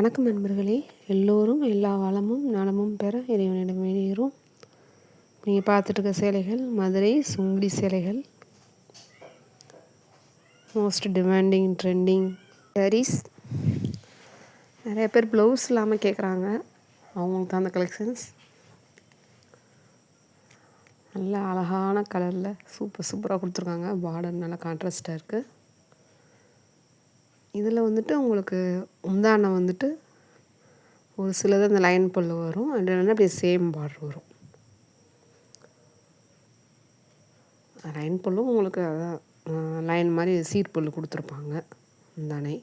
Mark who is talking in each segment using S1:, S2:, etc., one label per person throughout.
S1: வணக்கம் நண்பர்களே. எல்லோரும் எல்லா வளமும் நலமும் பெற இறைவனிடம் வேண்டுகிறோம் நீங்கள் பார்த்துட்டு சேலைகள் மதுரை சுங்குடி சேலைகள். மோஸ்ட் டிமாண்டிங் ட்ரெண்டிங் சாரீஸ் நிறைய பேர் ப்ளவுஸ் இல்லாமல் கேட்குறாங்க அவங்களுக்கு தான் அந்த கலெக்ஷன்ஸ் நல்ல அழகான கலரில் சூப்பர் சூப்பராக கொடுத்துருக்காங்க. பார்டர் நல்லா கான்ட்ராஸ்டாக இருக்குது இதில் வந்துட்டு உங்களுக்கு முந்தானை வந்துட்டு ஒரு சிலது அந்த லைன் பல்லு வரும். அண்ட் இல்லைன்னா அப்படியே சேம் பார்டர் வரும். லைன் பல்லும் உங்களுக்கு அதான் லைன் மாதிரி சீட் பல்லு கொடுத்துருப்பாங்க முந்தானை.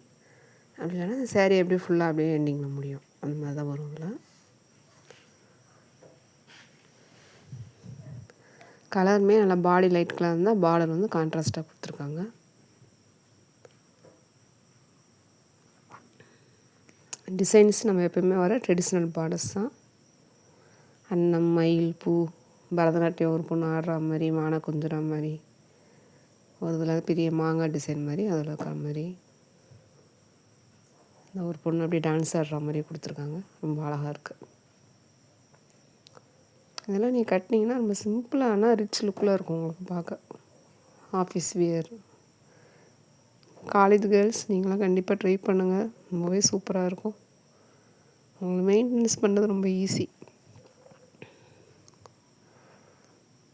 S1: அப்படி இல்லைன்னா சேரீ அப்படியே ஃபுல்லாக அப்படியே எண்டிங்கில் முடியும். அந்த மாதிரி தான் வரும் இதில் கலருமே நல்லா பாடி லைட் கலர் இருந்தால் பார்டர் வந்து கான்ட்ராஸ்ட்டாக கொடுத்துருக்காங்க. டிசைன்ஸ் நம்ம எப்போயுமே வர ட்ரெடிஷ்னல் பார்டர்ஸ் தான். அன்னம் மயில் பூ பரதநாட்டியம் ஒரு பொண்ணு ஆடுற மாதிரி மானை குந்துற மாதிரி ஒரு இதில் பெரிய மாங்காய் டிசைன் மாதிரி அதில் இருக்கிற மாதிரி. இந்த ஒரு பொண்ணு அப்படியே டான்ஸ் ஆடுற மாதிரி கொடுத்துருக்காங்க. ரொம்ப அழகாக இருக்குது இதெல்லாம் நீங்கள் கட்டினீங்கன்னா ரொம்ப சிம்பிளான ரிச் லுக்கில் இருக்கும் உங்களுக்கு பார்க்க. ஆஃபீஸ் வியர் காலேஜ் கேர்ள்ஸ் நீங்களாம் கண்டிப்பாக ட்ரை பண்ணுங்கள் ரொம்பவே சூப்பராக இருக்கும். உங்களை மெயின்டெனன்ஸ் பண்ணுறது ரொம்ப ஈஸி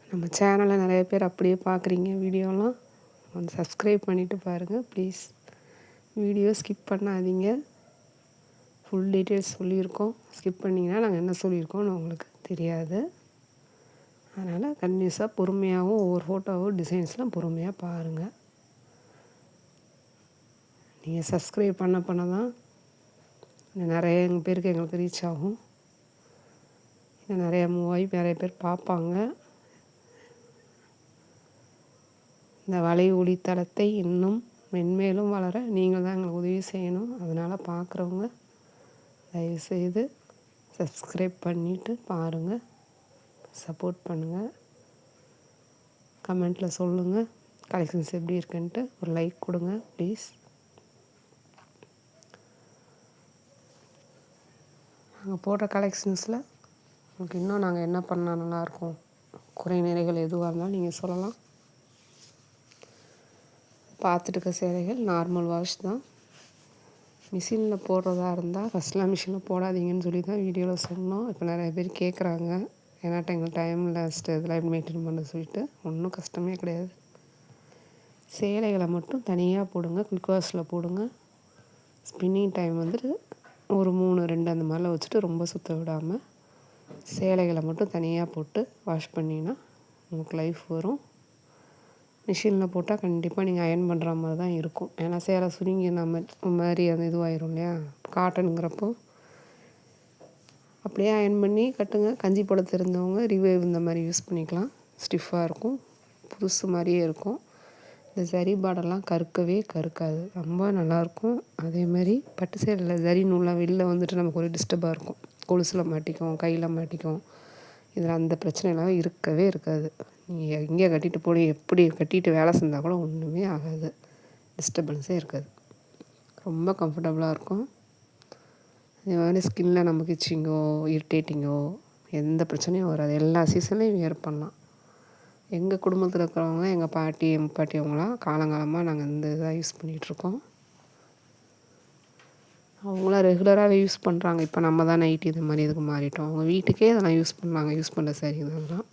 S1: நம்ம சேனலை நிறைய பேர் அப்படியே பார்க்குறீங்க வீடியோலாம். வந்து சப்ஸ்கிரைப் பண்ணிவிட்டு பாருங்கள் ப்ளீஸ் வீடியோ ஸ்கிப் பண்ணாதீங்க. ஃபுல் டீட்டெயில்ஸ் சொல்லியிருக்கோம். ஸ்கிப் பண்ணிங்கன்னா நாங்கள் என்ன சொல்லியிருக்கோம்னு உங்களுக்கு தெரியாது. அதனால் கன்யூஸாக பொறுமையாகவும் ஒவ்வொரு ஃபோட்டோவும் டிசைன்ஸ்லாம் பொறுமையாக பாருங்கள் நீங்கள் சப்ஸ்கிரைப் பண்ண பண்ண தான் நிறைய எங்கள் பேருக்கு எங்களுக்கு ரீச் ஆகும். இன்னும் நிறைய மூவ் ஆகி நிறைய பேர் பார்ப்பாங்க. இந்த வலை ஒளித்தளத்தை இன்னும் மென்மேலும் வளர நீங்கள் தான் எங்களுக்கு உதவி செய்யணும். அதனால் பார்க்குறவங்க தயவுசெய்து சப்ஸ்கிரைப் பண்ணிவிட்டு பாருங்கள் சப்போர்ட் பண்ணுங்கள் கமெண்ட்டில் சொல்லுங்கள் கலெக்ஷன்ஸ் எப்படி இருக்குன்ட்டு ஒரு லைக் கொடுங்க ப்ளீஸ் நாங்கள் போடுற கலெக்ஷன்ஸில் உங்களுக்கு இன்னும் நாங்கள் என்ன பண்ணால் நல்லாயிருக்கும்? குறை நிறைகள் எதுவாக இருந்தாலும் நீங்கள் சொல்லலாம். பார்த்துட்டு இருக்க சேலைகள் நார்மல் வாஷ் தான். மிஷினில் போடுறதா இருந்தால் ஃபஸ்ட்லாம் மிஷினில் போடாதீங்கன்னு சொல்லி தான் வீடியோவில் சொன்னோம். இப்போ நிறைய பேர் கேட்குறாங்க ஏன்னா எங்களுக்கு டைம் லாஸ்ட்டு இதெல்லாம் மெயின்டைன் பண்ண சொல்லிட்டு. ஒன்றும் கஷ்டமே கிடையாது. சேலைகளை மட்டும் தனியாக போடுங்க குயிக் வாஷில் போடுங்க. ஸ்பின்னிங் டைம் வந்துட்டு ஒரு மூணு ரெண்டு அந்த மாதிரிலாம் வச்சுட்டு ரொம்ப சுற்ற விடாமல் சேலைகளை மட்டும் தனியாக போட்டு வாஷ் பண்ணிங்கன்னா உங்களுக்கு லைஃப் வரும். மிஷினில் போட்டால் கண்டிப்பாக நீங்கள் அயன் பண்ணுற மாதிரி தான் இருக்கும். ஏன்னா சேலை சுருங்கி நம்ம மாதிரி அந்த இதுவாயிரும் இல்லையா? காட்டனுங்கிறப்போ அப்படியே அயன் பண்ணி கட்டுங்க. கஞ்சி போட தெரிஞ்சவங்க ரிவைவ் இந்த மாதிரி யூஸ் பண்ணிக்கலாம். ஸ்டிஃபாக இருக்கும். புதுசு மாதிரியே இருக்கும். இந்த ஜரி பாடெல்லாம் கருக்கவே கருக்காது ரொம்ப நல்லாயிருக்கும். அதேமாதிரி பட்டு சேலையில் ஜரி நூலாக வெளில வந்துட்டு நமக்கு ஒரு டிஸ்டர்பாக இருக்கும். கொலுசில் மாட்டிக்கும் கையில் மாட்டிக்கும் இதில் அந்த பிரச்சனைலாம் இருக்கவே இருக்காது. நீங்கள் எங்கே கட்டிட்டு போய் எப்படி கட்டிட்டு வேலை செஞ்சால் கூட ஒன்றுமே ஆகாது. டிஸ்டர்பன்ஸே இருக்காது. ரொம்ப கம்ஃபர்டபுளாக இருக்கும். அதே மாதிரி ஸ்கின்னில் நமக்கு இச்சிங்கோ இரிட்டேட்டிங்கோ எந்த பிரச்சனையும் வராது. எல்லா சீசன்லேயும் வியர் பண்ணலாம். எங்கள் குடும்பத்தில் இருக்கிறவங்க எங்கள் பாட்டி பாட்டி அவங்களாம் காலங்காலமாக நாங்கள் இந்த இதாக யூஸ் பண்ணிகிட்ருக்கோம் அவங்களாம் ரெகுலராகவே யூஸ் பண்ணுறாங்க இப்போ நம்ம தான் நைட்டி இது மாதிரி இதுக்கு மாறிட்டோம். அவங்க வீட்டுக்கே அதெல்லாம் யூஸ் பண்ணாங்க யூஸ் பண்ணுற சரி இதெல்லாம்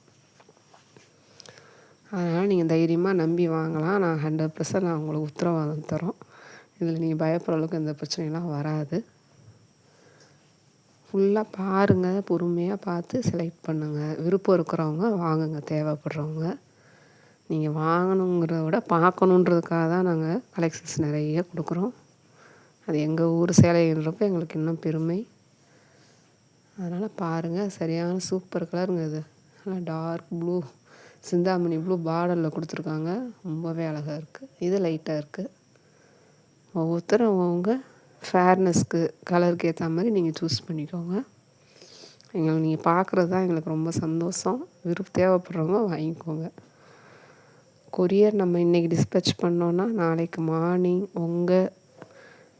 S1: அதனால் நீங்கள் தைரியமாக நம்பி வாங்கலாம். நான் ஹண்ட்ரட் பர்சன்ட் நான் உங்களுக்கு உத்தரவாதம் தரோம். இதில் நீங்கள் பயப்படுற அளவுக்கு எந்த பிரச்சனைலாம் வராது. ஃபுல்லாக பாருங்கள் பொறுமையாக பார்த்து செலக்ட் பண்ணுங்கள் விருப்பம் இருக்கிறவங்க வாங்குங்க தேவைப்படுறவங்க. நீங்கள் வாங்கணுங்கிறத விட பார்க்கணுன்றதுக்காக தான் நாங்கள் கலெக்ஷன்ஸ் நிறைய கொடுக்குறோம். அது எங்கள் ஊர் சேலைன்றப்போ எங்களுக்கு இன்னும் பெருமை. அதனால் பாருங்கள் சரியான சூப்பர் கலருங்க இது. நல்லா டார்க் ப்ளூ சிந்தாமணி ப்ளூ பார்டரில் கொடுத்துருக்காங்க. ரொம்பவே அழகாக இருக்குது இது லைட்டாக இருக்குது ஒவ்வொருத்தரும் அவங்க ஃபேர்னஸ்க்கு கலருக்கு ஏற்ற மாதிரி நீங்கள் சூஸ் பண்ணிக்கோங்க. எங்களை நீங்கள் பார்க்குறது தான் எங்களுக்கு ரொம்ப சந்தோஷம். விருப்ப தேவைப்படுறவங்க வாங்கிக்கோங்க. கொரியர் நம்ம இன்றைக்கி டிஸ்பேச் பண்ணோன்னா நாளைக்கு மார்னிங் உங்கள்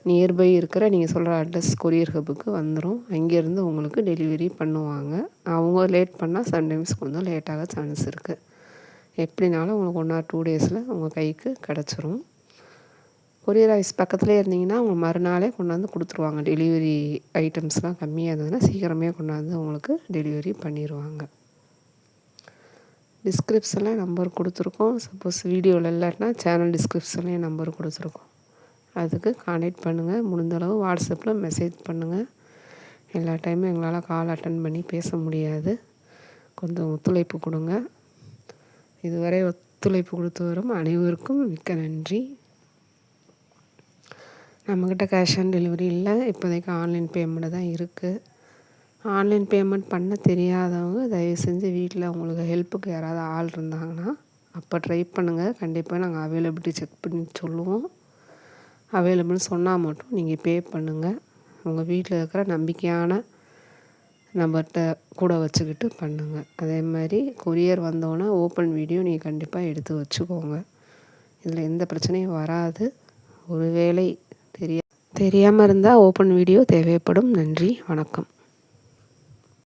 S1: நியர்பை இருக்கிற நீங்கள் சொல்கிற அட்ரஸ் கொரியர் ஹப்புக்கு வந்துடும் அங்கேருந்து உங்களுக்கு டெலிவரி பண்ணுவாங்க. அவங்க லேட் பண்ணால் சம்டைம்ஸ் கொஞ்சம் லேட்டாக சான்ஸ் இருக்குது எப்படினாலும் உங்களுக்கு ஒன் ஆர் டூ டேஸில் உங்கள் கைக்கு கிடச்சிரும். கொரியர் ஆஃபீஸ் பக்கத்துலேயே இருந்தீங்கன்னா அவங்க மறுநாளே கொண்டாந்து கொடுத்துருவாங்க. டெலிவரி ஐட்டம்ஸ்லாம் கம்மியாக இருந்ததுன்னா சீக்கிரமே கொண்டாந்து உங்களுக்கு டெலிவரி பண்ணிடுவாங்க டிஸ்கிரிப்ஷனில் நம்பர் கொடுத்துருக்கோம். சப்போஸ் வீடியோவில் இல்லாட்டினா சேனல் டிஸ்கிரிப்ஷன்லேயும் நம்பர் கொடுத்துருக்கோம். அதுக்கு கான்டெக்ட் பண்ணுங்கள் முடிந்தளவு வாட்ஸ்அப்பில் மெசேஜ் பண்ணுங்கள் எல்லா டைமும் எங்களால் கால் அட்டன் பண்ணி பேச முடியாது. கொஞ்சம் ஒத்துழைப்பு கொடுங்க. இதுவரை ஒத்துழைப்பு கொடுத்து வரும் அனைவருக்கும் மிக்க நன்றி. நம்மக்கிட்ட கேஷ் ஆன் டெலிவரி இல்லை. இப்போதைக்கு ஆன்லைன் பேமெண்ட்டு தான் இருக்குது ஆன்லைன் பேமெண்ட் பண்ண தெரியாதவங்க தயவு செஞ்சு வீட்டில் உங்களுக்கு ஹெல்ப்புக்கு யாராவது ஆள் இருந்தாங்கன்னா அப்போ ட்ரை பண்ணுங்கள் கண்டிப்பாக நாங்கள் அவைலபிலிட்டி செக் பண்ணி சொல்லுவோம். அவைலபிள்னு சொன்னால் மட்டும் நீங்கள் பே பண்ணுங்கள் உங்கள் வீட்டில் இருக்கிற நம்பிக்கையான நம்பர்கிட்ட கூட வச்சுக்கிட்டு பண்ணுங்கள் அதே மாதிரி கொரியர் வந்தோன்னே ஓப்பன் வீடியோ நீங்கள் கண்டிப்பாக எடுத்து வச்சுக்கோங்க. இதில் எந்த பிரச்சனையும் வராது. ஒரு வேளை தெரியாமல் இருந்தால் ஓப்பன் வீடியோ தேவைப்படும். நன்றி வணக்கம்.